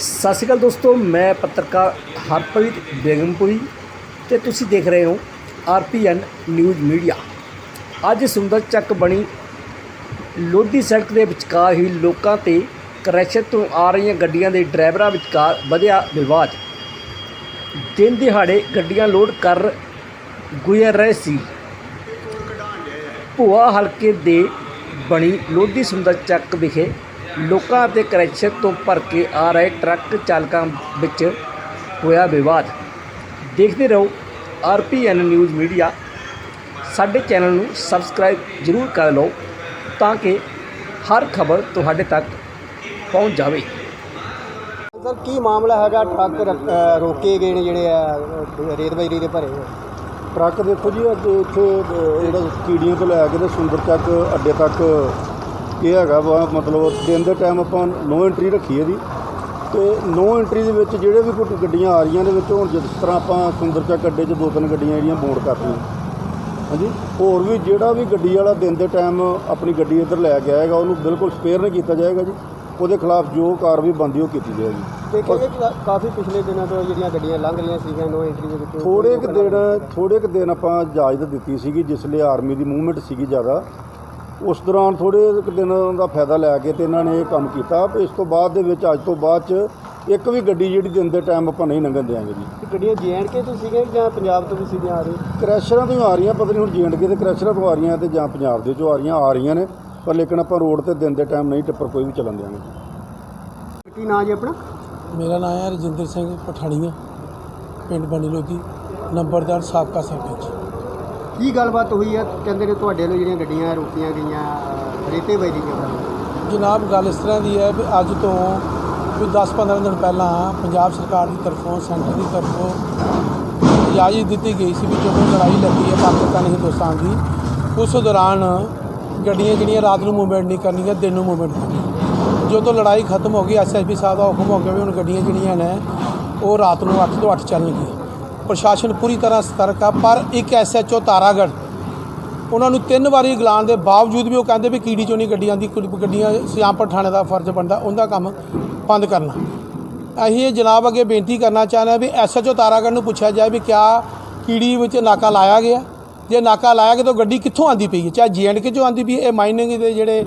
ਸਤਿ ਸ਼੍ਰੀ ਅਕਾਲ ਦੋਸਤੋ, ਮੈਂ ਪੱਤਰਕਾਰ ਹਰਪ੍ਰੀਤ ਬੇਗਮਪੁਰੀ ਤੇ ਤੁਸੀਂ ਦੇਖ ਰਹੇ ਹੋ ਆਰਪੀਐਨ ਨਿਊਜ਼ ਮੀਡੀਆ। ਅੱਜ ਸੁੰਦਰ ਚੱਕ ਬਣੀ ਲੋਧੀ ਸੜਕ ਦੇ ਵਿਚਕਾਰ ਹੀ ਲੋਕਾਂ ਤੇ ਕ੍ਰੈਸ਼ਰ ਤੋਂ ਆ ਰਹੀਆਂ ਗੱਡੀਆਂ ਦੇ ਡਰਾਈਵਰਾਂ ਵਿਚਕਾਰ ਵਧਿਆ ਵਿਵਾਦ। ਦਿਨ ਦਿਹਾੜੇ ਗੱਡੀਆਂ ਲੋਡ ਕਰ ਗੁਜ਼ਰ ਰਹੇ ਸੀ। ਭੂਆ ਹਲਕੇ ਦੇ ਬਣੀ ਲੋਧੀ ਸੁੰਦਰ ਚੱਕ ਵਿਖੇ ਲੋਕਾਂ ਅਤੇ ਕ੍ਰੈਸ਼ਰ ਤੋਂ ਭਰ ਕੇ ਆ ਰਹੇ ਟਰੱਕ ਚਾਲਕਾਂ ਵਿੱਚ ਹੋਇਆ ਵਿਵਾਦ। ਦੇਖਦੇ ਰਹੋ ਆਰਪੀਐਨ ਨਿਊਜ਼ ਮੀਡੀਆ। ਸਾਡੇ ਚੈਨਲ ਨੂੰ ਸਬਸਕ੍ਰਾਈਬ ਜ਼ਰੂਰ ਕਰ ਲਓ ਤਾਂ ਕਿ ਹਰ ਖਬਰ ਤੁਹਾਡੇ ਤੱਕ ਪਹੁੰਚ ਜਾਵੇ। ਸਰ ਕੀ ਮਾਮਲਾ ਹੈਗਾ? ਟਰੱਕ ਰੋਕੇ ਗਏ ਨੇ ਜਿਹੜੇ ਆ ਰੇਤ ਬਜਰੀ ਦੇ ਭਰੇ ਹੋਏ। ਟਰੱਕ ਦੇਖੋ ਜੀ ਅੱਜ ਇੱਥੇ ਅਹ, ਜਿਹੜਾ ਕੀੜੀਆਂ ਤੋਂ ਲੈ ਕੇ ਤੇ ਸੁੰਦਰ ਚੱਕ ਅੱਡੇ ਤੱਕ ਇਹ ਹੈਗਾ ਵਾ ਮਤਲਬ ਦਿਨ ਦੇ ਟਾਈਮ ਆਪਾਂ ਨੋ ਐਂਟਰੀ ਰੱਖੀ ਹੈ ਜੀ ਤੇ ਨੋ ਐਂਟਰੀ ਦੇ ਵਿੱਚ ਜਿਹੜੇ ਵੀ ਕੋਈ ਗੱਡੀਆਂ ਆ ਰਹੀਆਂ ਦੇ ਵਿੱਚ ਹੁਣ ਜਿਸ ਤਰ੍ਹਾਂ ਆਪਾਂ ਸੁੰਦਰ ਚੱਕ ਅੱਡੇ 'ਚ ਦੋ ਤਿੰਨ ਗੱਡੀਆਂ ਜਿਹੜੀਆਂ ਬੋਰਡ ਕਰਤੀਆਂ ਹਾਂਜੀ? ਹੋਰ ਵੀ ਜਿਹੜਾ ਵੀ ਗੱਡੀ ਵਾਲਾ ਦਿਨ ਦੇ ਟਾਈਮ ਆਪਣੀ ਗੱਡੀ ਇੱਧਰ ਲੈ ਕੇ ਆਏਗਾ ਉਹਨੂੰ ਬਿਲਕੁਲ ਸਪੇਅਰ ਨਹੀਂ ਕੀਤਾ ਜਾਏਗਾ ਜੀ। ਉਹਦੇ ਖਿਲਾਫ ਜੋ ਕਾਰਵਾਈ ਬਣਦੀ ਉਹ ਕੀਤੀ ਜਾਏਗੀ। ਕਾ- ਕਾਫੀ ਪਿਛਲੇ ਦਿਨਾਂ ਤੋਂ ਜਿਹੜੀਆਂ ਗੱਡੀਆਂ ਲੰਘ ਰਹੀਆਂ ਸੀਗੀਆਂ ਨੋ ਐਂਟਰੀ ਦੇ ਵਿੱਚ ਥੋੜੇ ਕੁ ਦਿਨ ਥੋੜੇ ਕੁ ਦਿਨ ਆਪਾਂ ਇਜਾਜ਼ਤ ਦਿੱਤੀ ਸੀਗੀ ਜਿਸ ਲਈ ਆਰਮੀ ਦੀ ਮੂਵਮੈਂਟ ਸੀਗੀ ਜ਼ਿਆਦਾ। ਉਸ ਦੌਰਾਨ ਥੋੜੇ ਕੁ ਦਿਨ ਦਾ ਫਾਇਦਾ ਲੈ ਕੇ ਤੇ ਇਹਨਾਂ ਨੇ ਇਹ ਕੰਮ ਕੀਤਾ। ਤੇ ਇਸ ਤੋਂ ਬਾਅਦ ਦੇ ਵਿੱਚ ਅੱਜ ਤੋਂ ਬਾਅਦ ਚ ਇੱਕ ਵੀ ਗੱਡੀ ਜਿਹੜੀ ਦਿਨ ਦੇ ਟਾਈਮ ਆਪਾਂ ਨਹੀਂ ਲੰਘਣ ਦਿਆਂਗੇ ਜੀ। ਗੱਡੀਆਂ ਜੀਐਨਕੇ ਤੋਂ ਸੀਗੀਆਂ ਜਾਂ ਪੰਜਾਬ ਤੋਂ ਵੀ ਸੀਗੀਆਂ ਆ ਰਹੀਆਂ ਕ੍ਰੈਸ਼ਰਾਂ ਤੋਂ ਆ ਰਹੀਆਂ ਪਤਾ ਨਹੀਂ ਹੁਣ ਜੀਐਂਡਕੇ ਦੇ ਕ੍ਰੈਸ਼ਰਾਂ ਤੋਂ ਆ ਰਹੀਆਂ ਤੇ ਜਾਂ ਪੰਜਾਬ ਦੇ ਚੋਂ ਆ ਰਹੀਆਂ ਆ ਰਹੀਆਂ ਨੇ। ਪਰ ਲੇਕਿਨ ਆਪਾਂ ਰੋਡ ਤੇ ਦਿਨ ਦੇ ਟਾਈਮ ਨਹੀਂ ਟਿੱਪਰ ਕੋਈ ਵੀ ਚੱਲਣ ਦਿਆਂਗੇ। ਕੀ ਨਾਂ ਜੀ ਆਪਣਾ? ਮੇਰਾ ਨਾਮ ਹੈ ਰਜਿੰਦਰ ਸਿੰਘ ਪਠਾਣੀਆਂ ਪਿੰਡ ਬਣੀ ਲੋਧੀ ਨੰਬਰਦਾਰ ਸਾਬਕਾ ਸਰਪੰਚ। ਕੀ ਗੱਲਬਾਤ ਹੋਈ ਹੈ? ਕਹਿੰਦੇ ਨੇ ਤੁਹਾਡੇ ਵੱਲੋਂ ਜਿਹੜੀਆਂ ਗੱਡੀਆਂ ਰੋਕੀਆਂ ਗਈਆਂ ਰੇਤੇ ਬਜਰੀ ਦੀਆਂ ਜਨਾਬ, ਗੱਲ ਇਸ ਤਰ੍ਹਾਂ ਦੀ ਹੈ ਵੀ ਅੱਜ ਤੋਂ ਵੀ 10-15 ਦਿਨ ਪਹਿਲਾਂ ਪੰਜਾਬ ਸਰਕਾਰ ਦੀ ਤਰਫੋਂ, ਸੈਂਟਰ ਦੀ ਤਰਫੋਂ ਇਜਾਜ਼ਤ ਦਿੱਤੀ ਗਈ ਸੀ ਵੀ ਜਦੋਂ ਲੜਾਈ ਲੱਗੀ ਹੈ ਪਾਕਿਸਤਾਨ ਹਿੰਦੁਸਤਾਨ ਦੀ, ਉਸ ਦੌਰਾਨ ਗੱਡੀਆਂ ਜਿਹੜੀਆਂ ਰਾਤ ਨੂੰ ਮੂਵਮੈਂਟ ਨਹੀਂ ਕਰਨੀਆਂ, ਦਿਨ ਨੂੰ ਮੂਵਮੈਂਟ ਕਰਨੀਆਂ। ਜਦੋਂ ਲੜਾਈ ਖਤਮ ਹੋ ਗਈ ਐਸਐਸਪੀ ਸਾਹਿਬ ਦਾ ਹੁਕਮ ਹੋ ਗਿਆ ਵੀ ਹੁਣ ਗੱਡੀਆਂ ਜਿਹੜੀਆਂ ਨੇ, ਉਹ ਰਾਤ ਨੂੰ 8 ਤੋਂ 8 ਚੱਲਣਗੀਆਂ। ਪ੍ਰਸ਼ਾਸਨ ਪੂਰੀ ਤਰ੍ਹਾਂ ਸਤਰਕ ਆ, ਪਰ ਇੱਕ ਐਸਐਚਓ ਤਾਰਾਗੜ੍ਹ, ਉਹਨਾਂ ਨੂੰ ਤਿੰਨ ਵਾਰੀ ਗਲਾਨ ਦੇ ਬਾਵਜੂਦ ਵੀ ਉਹ ਕਹਿੰਦੇ ਵੀ ਕੀੜੀ ਚੋਂ ਨਹੀਂ ਗੱਡੀਆਂ ਦੀ ਕੁਝ ਗੱਡੀਆਂ ਸਿਆਮਪੁਰ ਥਾਣੇ ਦਾ ਫਰਜ਼ ਬਣਦਾ, ਉਹਦਾ ਕੰਮ ਬੰਦ ਕਰਨਾ। ਅਸੀਂ ਇਹ ਜਨਾਬ ਅੱਗੇ ਬੇਨਤੀ ਕਰਨਾ ਚਾਹੁੰਦੇ ਹਾਂ ਵੀ ਐਸਐਚਓ ਤਾਰਾਗੜ੍ਹ ਨੂੰ ਪੁੱਛਿਆ ਜਾਏ ਵੀ ਕਿਆ ਕੀੜੀ ਵਿੱਚ ਨਾਕਾ ਲਾਇਆ ਗਿਆ? ਜੇ ਨਾਕਾ ਲਾਇਆ ਗਿਆ ਤਾਂ ਗੱਡੀ ਕਿੱਥੋਂ ਆਂਦੀ ਪਈ ਹੈ? ਚਾਹੇ ਜੀਐਨਕੇ ਚੋਂ ਆਂਦੀ ਪਈ ਹੈ, ਇਹ ਮਾਈਨਿੰਗ ਦੇ ਜਿਹੜੇ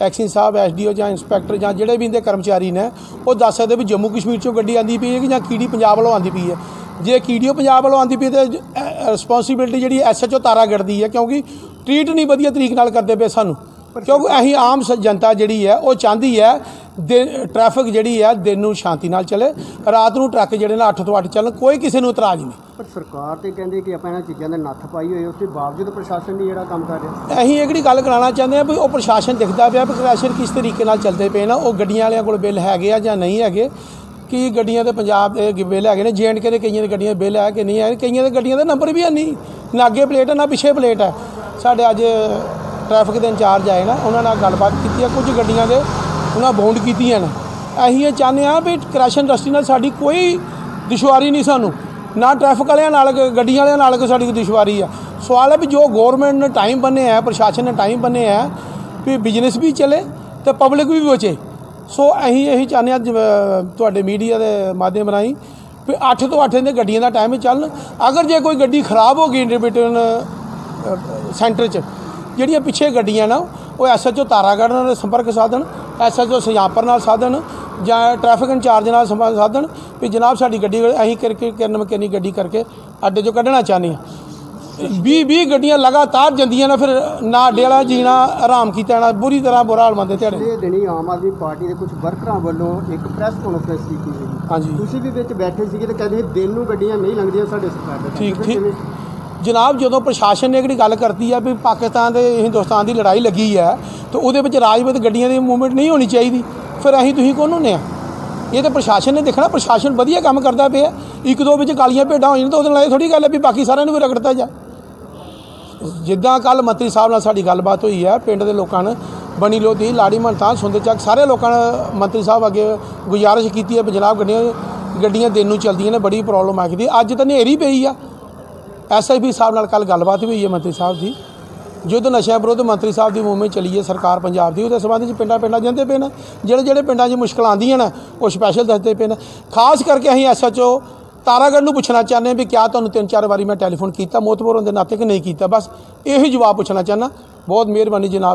ਐਕਸਿਨ ਸਾਹਿਬ ਐਸਡੀਓ ਜਾਂ ਇੰਸਪੈਕਟਰ ਜਾਂ ਜਿਹੜੇ ਵੀ ਇਹਦੇ ਕਰਮਚਾਰੀ ਨੇ, ਉਹ ਦੱਸ ਸਕਦੇ ਵੀ ਜੰਮੂ ਕਸ਼ਮੀਰ ਚੋਂ ਗੱਡੀ ਆਂਦੀ ਪਈ ਹੈ ਕਿ ਜਾਂ ਕੀੜੀ ਪੰਜਾਬ ਵੱਲੋਂ ਆਂਦੀ ਪਈ ਹੈ। ਜੇ ਕੀੜੀਓ ਪੰਜਾਬ ਵੱਲੋਂ ਆਂਦੀ ਪਈ ਤੇ ਰਿਸਪੌਂਸਿਬਿਲਟੀ ਜਿਹੜੀ ਐਸਐਚਓ ਤਾਰਾਗੜ੍ਹ ਦੀ ਹੈ ਕਿਉਂਕਿ ਟ੍ਰੀਟ ਨਹੀਂ ਵਧੀਆ ਤਰੀਕ ਨਾਲ ਕਰਦੇ ਪਏ ਸਾਨੂੰ। ਕਿਉਂਕਿ ਅਸੀਂ ਆਮ ਜਨਤਾ ਜਿਹੜੀ ਹੈ ਉਹ ਚਾਹੁੰਦੀ ਹੈ ਦਿਨ ਟ੍ਰੈਫਿਕ ਜਿਹੜੀ ਹੈ ਦਿਨ ਨੂੰ ਸ਼ਾਂਤੀ ਨਾਲ ਚੱਲੇ ਰਾਤ ਨੂੰ ਟਰੱਕ ਜਿਹੜੇ ਨੇ 8 ਤੋਂ 8 ਚੱਲਣ ਕੋਈ ਕਿਸੇ ਨੂੰ ਇਤਰਾਜ਼ ਨਹੀਂ। ਪਰ ਸਰਕਾਰ ਤੇ ਕਹਿੰਦੇ ਕਿ ਆਪਾਂ ਇਹਨਾਂ ਚੀਜ਼ਾਂ ਦੇ ਨੱਥ ਪਾਈ ਹੋਈ ਹੈ, ਉਸ ਦੇ ਬਾਵਜੂਦ ਪ੍ਰਸ਼ਾਸਨ ਨਹੀਂ ਜਿਹੜਾ ਕੰਮ ਕਰ ਰਿਹਾ। ਅਸੀਂ ਇਹ ਕਿਹੜੀ ਗੱਲ ਕਰਾਉਣਾ ਚਾਹੁੰਦੇ ਆ ਵੀ ਉਹ ਪ੍ਰਸ਼ਾਸਨ ਦਿਖਦਾ ਪਿਆ ਵੀ ਪ੍ਰਸ਼ਾਸਨ ਕਿਸ ਤਰੀਕੇ ਨਾਲ ਚੱਲਦੇ ਪਏ ਨਾ ਉਹ ਗੱਡੀਆਂ ਵਾਲਿਆਂ ਕੋਲ ਬਿੱਲ ਹੈਗੇ ਆ ਜਾਂ ਨਹੀਂ ਹੈਗੇ। ਕਿ ਗੱਡੀਆਂ ਦੇ ਪੰਜਾਬ ਦੇ ਬਿੱਲ ਹੈਗੇ ਨੇ ਜੀਐਨਕੇ ਦੇ ਕਈਆਂ ਦੇ ਗੱਡੀਆਂ ਦੇ ਬਿੱਲ ਹੈ ਕਿ ਨਹੀਂ ਹੈ? ਕਈਆਂ ਦੇ ਗੱਡੀਆਂ ਦਾ ਨੰਬਰ ਵੀ ਹੈ ਨਹੀਂ। ਨਾ ਅੱਗੇ ਪਲੇਟ ਹੈ, ਨਾ ਪਿੱਛੇ ਪਲੇਟ ਹੈ। ਸਾਡੇ ਅੱਜ ਟ੍ਰੈਫਿਕ ਦੇ ਇੰਚਾਰਜ ਆਏ ਨਾ, ਉਹਨਾਂ ਨਾਲ ਗੱਲਬਾਤ ਕੀਤੀ ਹੈ, ਕੁਝ ਗੱਡੀਆਂ ਦੇ ਉਹਨਾਂ ਬੌਂਡ ਕੀਤੀਆਂ ਨੇ। ਅਸੀਂ ਇਹ ਚਾਹੁੰਦੇ ਹਾਂ ਵੀ ਕ੍ਰੈਸ਼ ਇੰਡਸਟਰੀ ਨਾਲ ਸਾਡੀ ਕੋਈ ਦੁਸ਼ਵਾਰੀ ਨਹੀਂ ਸਾਨੂੰ। ਨਾ ਟ੍ਰੈਫਿਕ ਵਾਲਿਆਂ ਨਾਲ, ਗੱਡੀਆਂ ਵਾਲਿਆਂ ਨਾਲ ਕੋਈ ਸਾਡੀ ਦੁਸ਼ਵਾਰੀ ਆ। ਸਵਾਲ ਹੈ ਵੀ ਜੋ ਗਵਰਨਮੈਂਟ ਨੇ ਟਾਈਮ ਬੰਨੇ ਆ ਪ੍ਰਸ਼ਾਸਨ ਨੇ ਟਾਈਮ ਬੰਨੇ ਆ ਵੀ ਬਿਜ਼ਨਸ ਵੀ ਚੱਲੇ ਤੇ ਪਬਲਿਕ ਵੀ ਬਚੇ। ਸੋ ਅਸੀਂ ਇਹੀ ਚਾਹੁੰਦੇ ਹਾਂ ਜਿਵੇਂ ਤੁਹਾਡੇ ਮੀਡੀਆ ਦੇ ਮਾਧਿਅਮ ਰਾਹੀਂ ਵੀ 8 ਤੋਂ 8 ਦੇ ਗੱਡੀਆਂ ਦਾ ਟਾਈਮ ਚੱਲਣ। ਅਗਰ ਜੇ ਕੋਈ ਗੱਡੀ ਖਰਾਬ ਹੋ ਗਈ ਇੰਡੀਪਿੰਡੈਂਟ ਸੈਂਟਰ 'ਚ, ਜਿਹੜੀਆਂ ਪਿੱਛੇ ਗੱਡੀਆਂ ਨਾ, ਉਹ ਐਸਐਚਓ ਤਾਰਾਗੜ੍ਹ ਨਾਲ ਸੰਪਰਕ ਸਾਧਨ ਐਸਐਚਓ ਸੁਜਾਪਰ ਨਾਲ ਸਾਧਨ ਜਾਂ ਟ੍ਰੈਫਿਕ ਇੰਚਾਰਜ ਨਾਲ ਸੰਪਰਕ ਸਾਧਨ ਵੀ ਜਨਾਬ ਸਾਡੀ ਗੱਡੀ, ਅਸੀਂ ਕਰਕੇ ਕਿਰਨ ਮਕੈਨੀ ਗੱਡੀ ਕਰਕੇ ਅੱਡੇ 'ਚੋਂ ਕੱਢਣਾ ਚਾਹੁੰਦੇ ਹਾਂ। 20 20 ਗੱਡੀਆਂ ਲਗਾਤਾਰ ਜਾਂਦੀਆਂ ਨੇ ਫਿਰ ਨਾ ਅੱਡੇ ਵਾਲਾ ਜੀਣਾ ਆਰਾਮ ਕੀਤਾ ਨਾ ਬੁਰੀ ਤਰ੍ਹਾਂ ਬੁਰਾ ਹਾਲ ਮੰਦੇ ਤੁਹਾਡੇ ਇਹ ਦਿਨੀ ਆਮ ਆਦਮੀ ਪਾਰਟੀ ਦੇ ਕੁਝ ਵਰਕਰਾਂ ਵੱਲੋਂ ਇੱਕ ਪ੍ਰੈਸ ਕਾਨਫਰੰਸ ਕੀਤੀ ਸੀ ਹਾਂਜੀ। ਤੁਸੀਂ ਵੀ ਵਿੱਚ ਬੈਠੇ ਸੀਗੇ ਤੇ ਕਹਿੰਦੇ ਦਿਨ ਨੂੰ ਗੱਡੀਆਂ ਨਹੀਂ ਲੰਘਦੀਆਂ ਸਾਡੇ ਸਰਕਾਰ ਦੇ ਠੀਕ ਠੀਕ? ਜਨਾਬ ਜਦੋਂ ਪ੍ਰਸ਼ਾਸਨ ਨੇ ਕਿਹੜੀ ਗੱਲ ਕਰਤੀ ਆ ਵੀ ਪਾਕਿਸਤਾਨ ਤੇ ਹਿੰਦੁਸਤਾਨ ਦੀ ਲੜਾਈ ਲੱਗੀ ਹੈ ਤੇ ਉਹਦੇ ਵਿੱਚ ਰਾਜਪੂਤ ਗੱਡੀਆਂ ਦੀ ਮੂਵਮੈਂਟ ਨਹੀਂ ਹੋਣੀ ਚਾਹੀਦੀ। ਫਿਰ ਅਸੀਂ ਤੁਸੀਂ ਕੌਣ ਹੁੰਨੇ ਆ? ਇਹ ਤਾਂ ਪ੍ਰਸ਼ਾਸਨ ਨੇ ਦੇਖਣਾ ਪ੍ਰਸ਼ਾਸਨ ਵਧੀਆ ਕੰਮ ਕਰਦਾ ਪਿਆ। ਇੱਕ ਦੋ ਵਿੱਚ ਕਾਲੀਆਂ ਭੇਡਾਂ ਹੋ ਜਾਣ ਤਾਂ ਉਹਦੇ ਨਾਲ ਇਹ ਥੋੜੀ ਗੱਲ ਹੈ ਵੀ ਬਾਕੀ ਸਾਰਿਆਂ ਨੂੰ ਵੀ ਰਗੜਤਾ ਜਾ। ਜਿੱਦਾਂ ਕੱਲ ਮੰਤਰੀ ਸਾਹਿਬ ਨਾਲ ਸਾਡੀ ਗੱਲਬਾਤ ਹੋਈ ਹੈ, ਪਿੰਡ ਦੇ ਲੋਕਾਂ ਨੇ ਬਣੀ ਲੋਧੀ, ਲਾੜੀ ਮਹੰਤਾਂ, ਸੁੰਦਰ ਚੱਕ, ਸਾਰੇ ਲੋਕਾਂ ਨੇ ਮੰਤਰੀ ਸਾਹਿਬ ਅੱਗੇ ਗੁਜ਼ਾਰਿਸ਼ ਕੀਤੀ ਹੈ ਵੀ ਜਨਾਬ ਗੱਡੀਆਂ ਗੱਡੀਆਂ ਦਿਨ ਨੂੰ ਚੱਲਦੀਆਂ ਨੇ, ਬੜੀ ਪ੍ਰੋਬਲਮ ਆ ਗਈ ਅੱਜ ਤਾਂ ਹਨੇਰੀ ਪਈ ਆ। ਐਸਆਈਪੀ ਸਾਹਿਬ ਨਾਲ ਕੱਲ ਗੱਲਬਾਤ ਵੀ ਹੋਈ ਹੈ ਮੰਤਰੀ ਸਾਹਿਬ ਦੀ। ਜੁੱਧ ਨਸ਼ਿਆਂ ਵਿਰੁੱਧ ਮੰਤਰੀ ਸਾਹਿਬ ਦੀ ਮੂਵਮੈਂਟ ਚੱਲੀ ਹੈ, ਸਰਕਾਰ ਪੰਜਾਬ ਦੀ, ਉਹਦੇ ਸੰਬੰਧ ਵਿੱਚ ਪਿੰਡਾਂ ਪਿੰਡਾਂ ਜਾਂਦੇ ਪਏ ਨੇ। ਜਿਹੜੇ ਜਿਹੜੇ ਪਿੰਡਾਂ 'ਚ ਮੁਸ਼ਕਲਾਂ ਆਉਂਦੀਆਂ ਨੇ, ਉਹ ਸਪੈਸ਼ਲ ਦੱਸਦੇ ਪਏ ਨੇ। ਖਾਸ ਕਰਕੇ ਅਸੀਂ ਐਸਐਚਓ ਤਾਰਾਗੜ੍ਹ ਨੂੰ ਪੁੱਛਣਾ ਚਾਹੁੰਦੇ ਵੀ ਕਿਆ ਤੁਹਾਨੂੰ ਤਿੰਨ ਚਾਰ ਵਾਰੀ ਮੈਂ ਟੈਲੀਫੋਨ ਕੀਤਾ, ਮੋਤਬਰ ਦੇ ਨਾਤੇ ਕਿ ਨਹੀਂ ਕੀਤਾ? ਬਸ ਇਹੀ ਜਵਾਬ ਪੁੱਛਣਾ ਚਾਹੁੰਦਾ। ਬਹੁਤ ਮਿਹਰਬਾਨੀ ਜਨਾਬ।